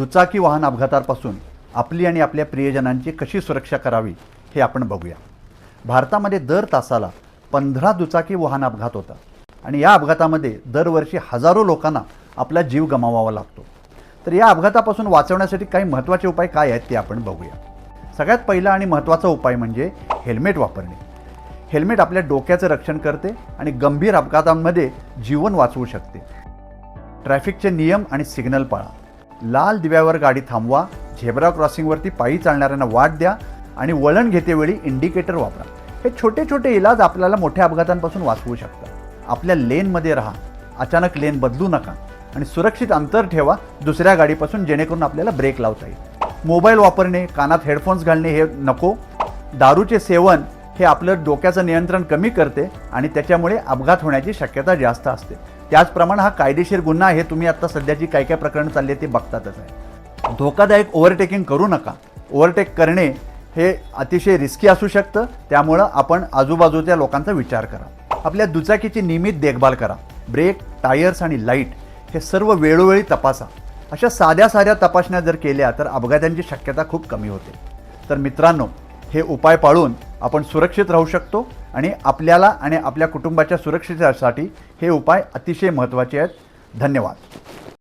दुचाकी वाहन अपघातापासून आपली आणि आपल्या प्रियजनांची कशी सुरक्षा करावी हे आपण बघूया. भारतामध्ये दर तासाला पंधरा दुचाकी वाहन अपघात होतात आणि या अपघातामध्ये दरवर्षी हजारो लोकांना आपला जीव गमावावा लागतो. तर या अपघातापासून वाचवण्यासाठी काही महत्त्वाचे उपाय काय आहेत ते आपण बघूया. सगळ्यात पहिला आणि महत्त्वाचा उपाय म्हणजे हेल्मेट वापरणे. हेल्मेट आपल्या डोक्याचं रक्षण करते आणि गंभीर अपघातांमध्ये जीवन वाचवू शकते. ट्रॅफिकचे नियम आणि सिग्नल पाळा. लाल दिव्यावर गाडी थांबवा झेब्रा क्रॉसिंगवरती पायी चालणाऱ्यांना वाट द्या आणि वळण घेतेवेळी इंडिकेटर वापरा. हे छोटे छोटे इलाज आपल्याला मोठ्या अपघातांपासून वाचवू शकतात. आपल्या लेनमध्ये राहा. अचानक लेन बदलू नका आणि सुरक्षित अंतर ठेवा. दुसऱ्या गाडीपासून जेणेकरून आपल्याला ब्रेक लावता येईल. मोबाईल वापरणे कानात हेडफोन्स घालणे हे नको. दारूचे सेवन हे आपलं डोक्याचं नियंत्रण कमी करते आणि त्याच्यामुळे अपघात होण्याची शक्यता जास्त असते. त्याचप्रमाणे हा कायदेशीर गुन्हा आहे तुम्ही आता सध्याची काय काय प्रकरणं चालली ते बघतातच आहे. धोकादायक ओव्हरटेकिंग करू नका. ओव्हरटेक करणे हे अतिशय रिस्की असू शकतं. त्यामुळं आपण आजूबाजूच्या लोकांचा विचार करा. आपल्या दुचाकीची नियमित देखभाल करा. ब्रेक टायर्स आणि लाइट हे सर्व वेळोवेळी तपासा. अशा साध्या साध्या तपासण्या जर केल्या तर अपघातांची शक्यता खूप कमी होते. तर मित्रांनो हे उपाय पाळून आपण सुरक्षित राहू शकतो आणि आपल्याला आणि आपल्या कुटुंबाच्या सुरक्षितेसाठी हे उपाय अतिशय महत्त्वाचे आहेत. धन्यवाद.